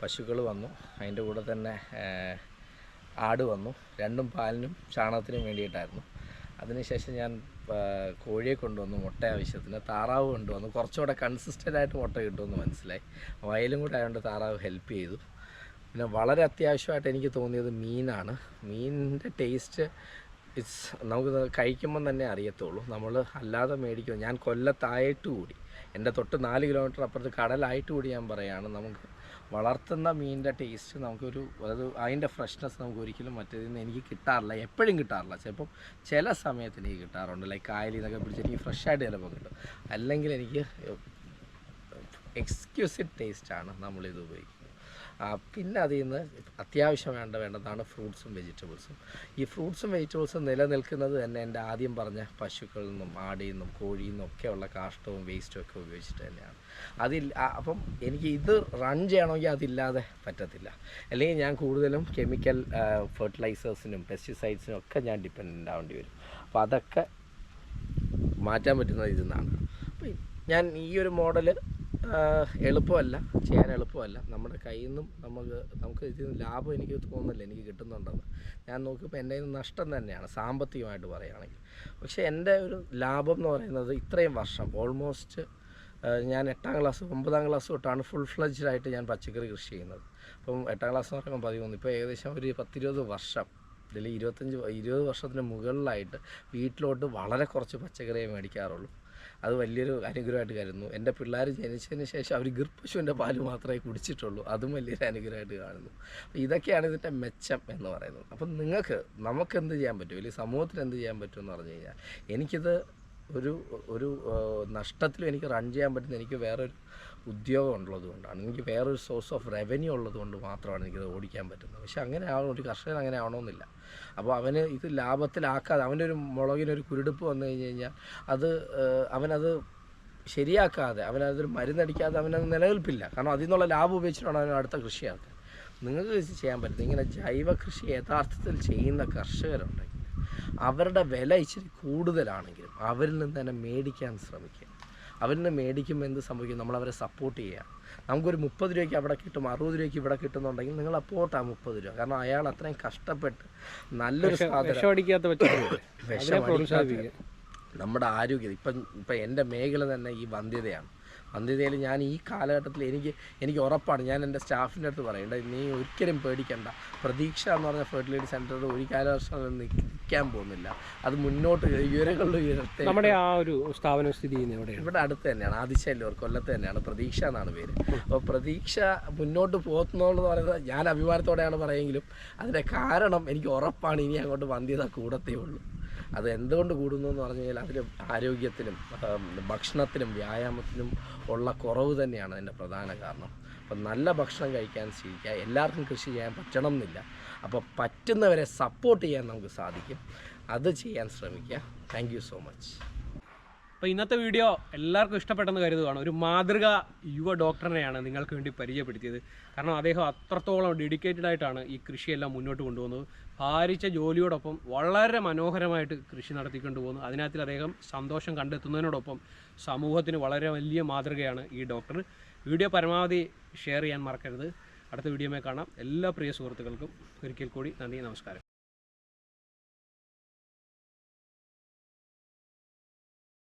Speaker 2: പശുക്കൾ വന്നു. അതിന്റെ കൂടെ തന്നെ ആട് വന്നു. രണ്ടും പാലിനും ചാണകത്തിനും വേണ്ടിയിട്ടായിരുന്നു. അതിനുശേഷം ഞാൻ കോഴിയെ കൊണ്ടുവന്നു മുട്ട ആവശ്യത്തിന്. താറാവ് കൊണ്ടുവന്നു. കുറച്ചുകൂടെ കൺസിസ്റ്റന്റ് ആയിട്ട് മുട്ട കിട്ടുമെന്ന് മനസ്സിലായി. വയലും കൂടെ ആയതുകൊണ്ട് താറാവ് ഹെൽപ്പ് ചെയ്തു. പിന്നെ വളരെ അത്യാവശ്യമായിട്ട് എനിക്ക് തോന്നിയത് മീനാണ്. മീനിന്റെ ടേസ്റ്റ് ഇറ്റ്സ് നമുക്ക് കഴിക്കുമ്പം തന്നെ അറിയത്തുള്ളൂ. നമ്മൾ അല്ലാതെ മേടിക്കും ഞാൻ കൊല്ലത്തായിട്ട് കൂടി. എന്റെ തൊട്ട് നാല് കിലോമീറ്റർ അപ്പുറത്ത് കടലായിട്ട് കൂടി ഞാൻ പറയുകയാണ് നമുക്ക് വളർത്തുന്ന മീനിന്റെ ടേസ്റ്റ് നമുക്കൊരു അതായത് അതിന്റെ ഫ്രഷ്നെസ് നമുക്ക് ഒരിക്കലും മറ്റേതിൽ നിന്ന് എനിക്ക് കിട്ടാറില്ല എപ്പോഴും കിട്ടാറില്ല. ചിലപ്പം ചില സമയത്ത് എനിക്ക് കിട്ടാറുണ്ട്. ലൈക്ക് കായലിൽ നിന്നൊക്കെ പിടിച്ച് എനിക്ക് ഫ്രഷായിട്ട് ചിലപ്പോൾ കിട്ടും. അല്ലെങ്കിൽ എനിക്ക് എക്സ്ക്യൂസിവ് ടേസ്റ്റാണ് നമ്മളിത് ഉപയോഗിക്കുന്നത്. പിന്നെ അതിൽ നിന്ന് അത്യാവശ്യം വേണ്ട വേണ്ടതാണ് ഫ്രൂട്ട്സും വെജിറ്റബിൾസും. ഈ ഫ്രൂട്ട്സും വെജിറ്റബിൾസും നിലനിൽക്കുന്നത് തന്നെ എന്റെ ആദ്യം പറഞ്ഞ പശുക്കളിൽ നിന്നും ആടിൽ നിന്നും കോഴിയിൽ നിന്നും ഒക്കെയുള്ള കാഷ്ടവും വേസ്റ്റും ഒക്കെ ഉപയോഗിച്ചിട്ട് തന്നെയാണ്. അതിൽ അപ്പം എനിക്ക് ഇത് റൺ ചെയ്യണമെങ്കിൽ അതില്ലാതെ പറ്റത്തില്ല. അല്ലെങ്കിൽ ഞാൻ കൂടുതലും കെമിക്കൽ ഫെർട്ടിലൈസേഴ്സിനും പെസ്റ്റിസൈഡ്സിനും ഒക്കെ ഞാൻ ഡിപ്പെൻഡന്റ് ആവേണ്ടി വരും. അപ്പോൾ അതൊക്കെ മാറ്റാൻ പറ്റുന്നത് ഇതിൽ നിന്നാണ് ഞാൻ ഈ ഒരു മോഡൽ എളുപ്പമല്ല ചെയ്യാൻ എളുപ്പമല്ല. നമ്മുടെ കയ്യിൽ നിന്നും നമുക്ക് നമുക്ക് ഇതിൽ ലാഭം എനിക്ക് തോന്നുന്നില്ല എനിക്ക് കിട്ടുന്നുണ്ടെന്ന്. ഞാൻ നോക്കിയപ്പോൾ എന്റെ നഷ്ടം തന്നെയാണ് സാമ്പത്തികമായിട്ട് പറയുകയാണെങ്കിൽ. പക്ഷേ എന്റെ ഒരു ലാഭം എന്ന് പറയുന്നത് ഇത്രയും വർഷം ഓൾമോസ്റ്റ് ഞാൻ എട്ടാം ക്ലാസ് ഒമ്പതാം ക്ലാസ് തൊട്ടാണ് ഫുൾ ഫ്ലഡ്ജ്ഡ് ആയിട്ട് ഞാൻ പച്ചക്കറി കൃഷി ചെയ്യുന്നത്. അപ്പം എട്ടാം ക്ലാസ് എന്ന് പറയുമ്പോൾ പതിമൂന്ന് ഇപ്പോൾ ഏകദേശം ഒരു പത്തിരുപത് വർഷം ഇതിൽ ഇരുപത്തഞ്ച് ഇരുപത് വർഷത്തിന് മുകളിലായിട്ട് വീട്ടിലോട്ട് വളരെ കുറച്ച് പച്ചക്കറിയെ മേടിക്കാറുള്ളൂ. അത് വലിയൊരു അനുഗ്രഹമായിട്ട് കരുതുന്നു. എന്റെ പിള്ളേർ ജനിച്ചതിന് ശേഷം അവർ ഗർഭശുവിന്റെ പാൽ മാത്രമേ കുടിച്ചിട്ടുള്ളൂ. അതും വലിയൊരു അനുഗ്രഹമായിട്ട് കാണുന്നു. അപ്പോൾ ഇതൊക്കെയാണ് ഇതിന്റെ മെച്ചം എന്ന് പറയുന്നത്. അപ്പം നിങ്ങൾക്ക് നമുക്ക് എന്ത് ചെയ്യാൻ പറ്റും? അല്ലെങ്കിൽ സമൂഹത്തിന് എന്ത് ചെയ്യാൻ പറ്റും എന്ന് പറഞ്ഞു കഴിഞ്ഞാൽ എനിക്കിത് ഒരു ഒരു നഷ്ടത്തിലും എനിക്ക് റൺ ചെയ്യാൻ പറ്റുന്ന എനിക്ക് വേറൊരു ഉദ്യോഗം ഉള്ളത് കൊണ്ടാണ് എനിക്ക് വേറൊരു സോഴ്സ് ഓഫ് റവന്യൂ ഉള്ളത് കൊണ്ട് മാത്രമാണ് എനിക്കത് ഓടിക്കാൻ പറ്റുന്നത്. പക്ഷെ അങ്ങനെ ആവണം ഒരു കർഷകൻ അങ്ങനെ ആവണമെന്നില്ല. അപ്പോൾ അവന് ഇത് ലാഭത്തിലാക്കാതെ അവന്റെ ഒരു മുളകിനൊരു കുരുടുപ്പ് വന്നു കഴിഞ്ഞ് കഴിഞ്ഞാൽ അത് അവനത് ശരിയാക്കാതെ അവനതൊരു മരുന്നടിക്കാതെ അവനത് നിലനിൽപ്പില്ല. കാരണം അതിൽ നിന്നുള്ള ലാഭം ഉപയോഗിച്ചിട്ടാണ് അവൻ അടുത്ത കൃഷിയാക്കുക നിങ്ങൾക്ക് ചെയ്യാൻ പറ്റുന്നത് ഇങ്ങനെ ജൈവ കൃഷി യഥാർത്ഥത്തിൽ ചെയ്യുന്ന കർഷകരുണ്ടെങ്കിൽ അവരുടെ വില ഇച്ചിരി കൂടുതലാണെങ്കിലും അവരിൽ നിന്ന് തന്നെ മേടിക്കാൻ ശ്രമിക്കുക. അവരിൽ നിന്ന് മേടിക്കുമ്പോൾ എന്ത് സംഭവിക്കും? നമ്മൾ അവരെ സപ്പോർട്ട് ചെയ്യുക നമുക്കൊരു മുപ്പത് രൂപയ്ക്ക് അവിടെ കിട്ടും അറുപത് രൂപയ്ക്ക് ഇവിടെ കിട്ടുന്നുണ്ടെങ്കിൽ നിങ്ങൾ അപ്പോർട്ട് ആ മുപ്പത് രൂപ. കാരണം അയാൾ അത്രയും കഷ്ടപ്പെട്ട് നല്ലൊരു സാധനം. നമ്മുടെ ആരോഗ്യം ഇപ്പം ഇപ്പം എന്റെ മേഖല തന്നെ ഈ വന്ധ്യതയാണ്. വന്ധ്യതയിൽ ഞാൻ ഈ കാലഘട്ടത്തിൽ എനിക്ക് എനിക്ക് ഉറപ്പാണ്. ഞാൻ എന്റെ സ്റ്റാഫിന്റെ അടുത്ത് പറയേണ്ട നീ ഒരിക്കലും പേടിക്കണ്ട. പ്രതീക്ഷ എന്ന് പറഞ്ഞ ഫെർട്ടിലിറ്റി സെന്ററിൽ ഒരു കാലവർഷം നിൽക്കാൻ പോകുന്നില്ല. അത് മുന്നോട്ട് ഉയരങ്ങളുടെ ഉയരത്തെ
Speaker 1: നമ്മുടെ ആ ഒരു സ്ഥാപനം സ്ഥിതി ചെയ്യുന്നത്
Speaker 2: ഇവിടെ അടുത്ത് തന്നെയാണ് ആദിശല്ലൂർ കൊല്ലത്ത് തന്നെയാണ് പ്രതീക്ഷ എന്നാണ് പേര്. അപ്പോൾ പ്രതീക്ഷ മുന്നോട്ട് പോകുന്നുള്ളത് പറയുന്നത് ഞാൻ അഭിമാനത്തോടെയാണ് പറയുമെങ്കിലും അതിന്റെ കാരണം എനിക്ക് ഉറപ്പാണ് ഇനി അങ്ങോട്ട് വന്ധ്യത കൂടത്തേ ഉള്ളൂ. അത് എന്തുകൊണ്ട് കൂടുന്നു എന്ന് പറഞ്ഞു കഴിഞ്ഞാൽ അതിൽ ആരോഗ്യത്തിനും ഭക്ഷണത്തിനും വ്യായാമത്തിനും ഉള്ള കുറവ് തന്നെയാണ് അതിന്റെ പ്രധാന കാരണം. അപ്പം നല്ല ഭക്ഷണം കഴിക്കാൻ ശീലിക്കുക എല്ലാവർക്കും കൃഷി ചെയ്യാൻ പറ്റണം എന്നില്ല. അപ്പോൾ പറ്റുന്നവരെ സപ്പോർട്ട് ചെയ്യാൻ നമുക്ക് സാധിക്കും. അത് ചെയ്യാൻ ശ്രമിക്കുക. താങ്ക് സോ മച്ച്
Speaker 1: അപ്പോൾ ഇന്നത്തെ വീഡിയോ എല്ലാവർക്കും ഇഷ്ടപ്പെട്ടെന്ന് കരുതുകയാണ്. ഒരു മാതൃക യുവ ഡോക്ടറിനെയാണ് നിങ്ങൾക്ക് വേണ്ടി പരിചയപ്പെടുത്തിയത്. കാരണം അദ്ദേഹം അത്രത്തോളം ഡെഡിക്കേറ്റഡ് ആയിട്ടാണ് ഈ കൃഷിയെല്ലാം മുന്നോട്ട് കൊണ്ടുപോകുന്നത്. ഭാരിച്ച ജോലിയോടൊപ്പം വളരെ മനോഹരമായിട്ട് കൃഷി നടത്തിക്കൊണ്ട് പോകുന്നു. അതിനകത്തിൽ അദ്ദേഹം സന്തോഷം കണ്ടെത്തുന്നതിനോടൊപ്പം സമൂഹത്തിന് വളരെ വലിയ മാതൃകയാണ് ഈ ഡോക്ടർ. വീഡിയോ പരമാവധി ഷെയർ ചെയ്യാൻ മറക്കരുത്. അടുത്ത വീഡിയോമേ കാണാം. എല്ലാ പ്രിയ സുഹൃത്തുക്കൾക്കും ഒരിക്കൽ കൂടി നന്ദി നമസ്കാരം.